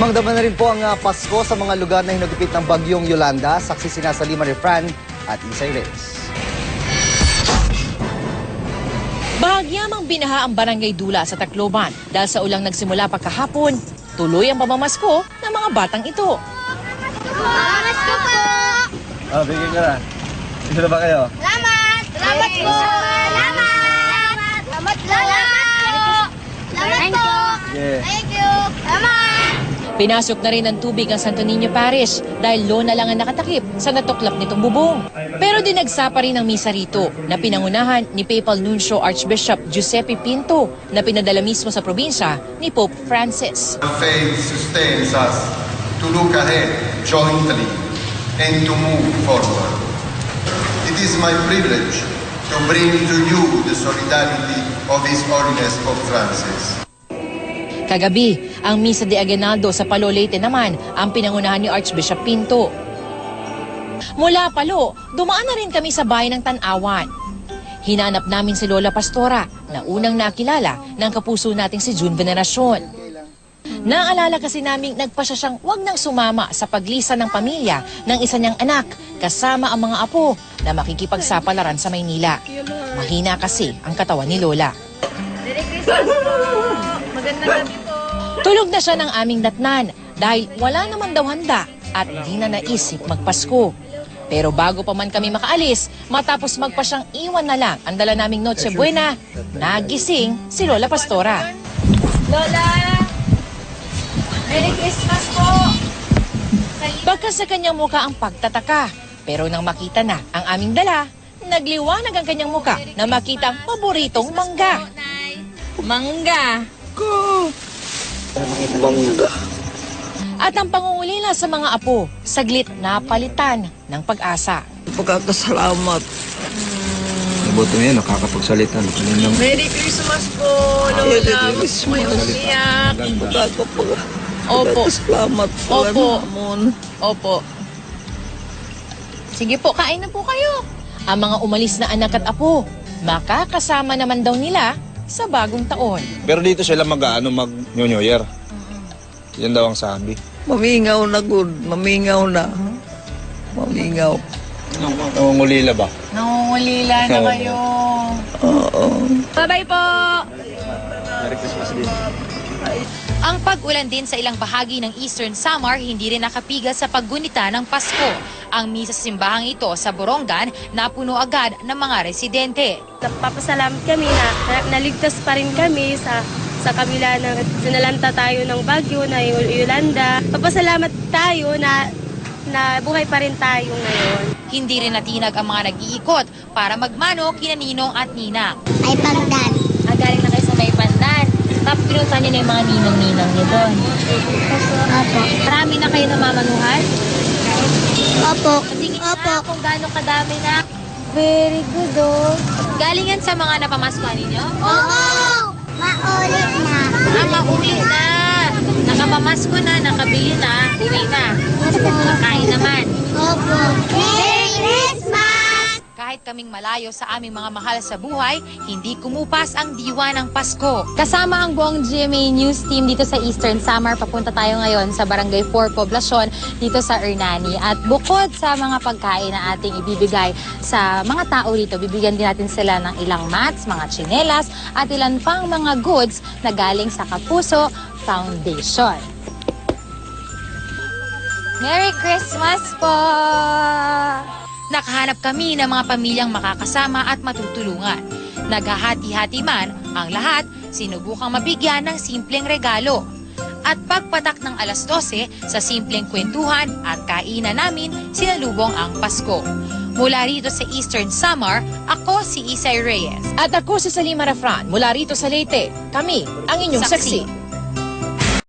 Mangdaman na rin po ang ah, Pasko sa mga lugar na hinagupit ng bagyong Yolanda. Saksi sina sa Lima Refran at Isay Reyes. Bahagyamang binaha ang barangay Dula sa Tacloban dahil sa ulang nagsimula pa kahapon, tuloy ang pamamasko ng mga batang ito. Salamat po! Ah, bigyan ka na. Isa na ba kayo? Salamat! Salamat po! Salamat! Salamat po! Salamat po! Yeah. Thank you! Salamat! Pinasok na rin ng tubig ang Santo Niño Parish dahil lona lang ang nakatakip sa natuklap nitong bubong. Pero dinagsa pa rin ang misa rito na pinangunahan ni Papal Nuncio Archbishop Giuseppe Pinto na pinadala mismo sa probinsya ni Pope Francis. Faith sustains us to look ahead jointly and to move forward. It is my privilege to bring to you the solidarity of His Holiness Pope Francis. Kagabi, ang Misa de Aguinaldo sa Palo Leyte naman ang pinangunahan ni Archbishop Pinto. Mula Palo, dumaan na rin kami sa bayan ng Tanawan. Hinanap namin si Lola Pastora na unang nakilala ng kapuso nating si June Veneracion. Naalala kasi naming nagpasya siyang wag nang sumama sa paglisan ng pamilya ng isa niyang anak kasama ang mga apo na makikipagsapalaran sa Maynila. Mahina kasi ang katawan ni Lola. Tulog na siya ng aming datnan dahil wala naman daw handa at di na naisip magpasko. Pero bago pa man kami makaalis, matapos magpa siyang iwan na lang ang dala naming Noche Buena, nagising si Lola Pastora. Lola! Merry Christmas po! Baka sa kanyang muka ang pagtataka, pero nang makita na ang aming dala, nagliwanag ang kanyang muka na makita ang paboritong mangga. Mangga! At ang pangungulila sa mga apo, saglit na palitan ng pag-asa. Pagkakasalamat. Mabuti mo yan, nakakapagsalita. Kaninang Merry Christmas po, Merry Lola! Christmas. Umiyak! Opo. Pagkakasalamat po. Opo. Opo. Sige po, kain na po kayo. Ang mga umalis na anak at apo, makakasama naman daw nila sa bagong taon. Pero dito sila mag-ano, mag-New New Year. Yan daw ang sabi. Mamingaw na good. Mamingaw na. Mamingaw. Nangungulila ba? Nangungulila na Oo. kayo. Oo. Bye-bye po! Merry Christmas din. Ang pag-ulan din sa ilang bahagi ng Eastern Samar hindi rin nakapigil sa paggunita ng Pasko. Ang misa sa simbahang ito sa Borongan napuno agad ng mga residente. Nagpapasalamat kami na, na naligtas pa rin kami sa sa kabila ng sinalanta tayo ng bagyo na Yolanda. Papasalamat tayo na na buhay pa rin tayo ngayon. Hindi rin natinag ang mga nag-iikot para magmano kina Ninong at Nina. Ay, pagdan. Ah, galing na kayo sa may pandan. Tapos pinunta niyo na yung mga ninong-ninong niyo doon. Opo. Marami na kayo namamanuhan? Opo. Patingin Opo. na kung gaano kadami na. Very good, oh. Galing yan sa mga napamaskuhan ninyo? Oo! Maulit na. Ah, mauli na. Nakapamasko na, nakabili na, uwi na. Nakain naman. Opo. Merry Christmas! Kahit kaming malayo sa aming mga mahal sa buhay, hindi kumupas ang diwa ng Pasko. Kasama ang buong GMA News team dito sa Eastern Samar, papunta tayo ngayon sa Barangay 4 Poblacion dito sa Ernani. At bukod sa mga pagkain na ating ibibigay sa mga tao dito, bibigyan din natin sila ng ilang mats, mga tsinelas at ilan pang mga goods na galing sa Kapuso Foundation. Merry Christmas po! Nakahanap kami ng mga pamilyang makakasama at matutulungan. Naghahati-hati man ang lahat, sinubukang mabigyan ng simpleng regalo. At pagpatak ng alas 12 sa simpleng kwentuhan at kainan namin, sinalubong ang Pasko. Mula rito sa Eastern Samar, ako si Isay Reyes. At ako si Salima Rafran mula rito sa Leyte. Kami ang inyong Saksi. saksi.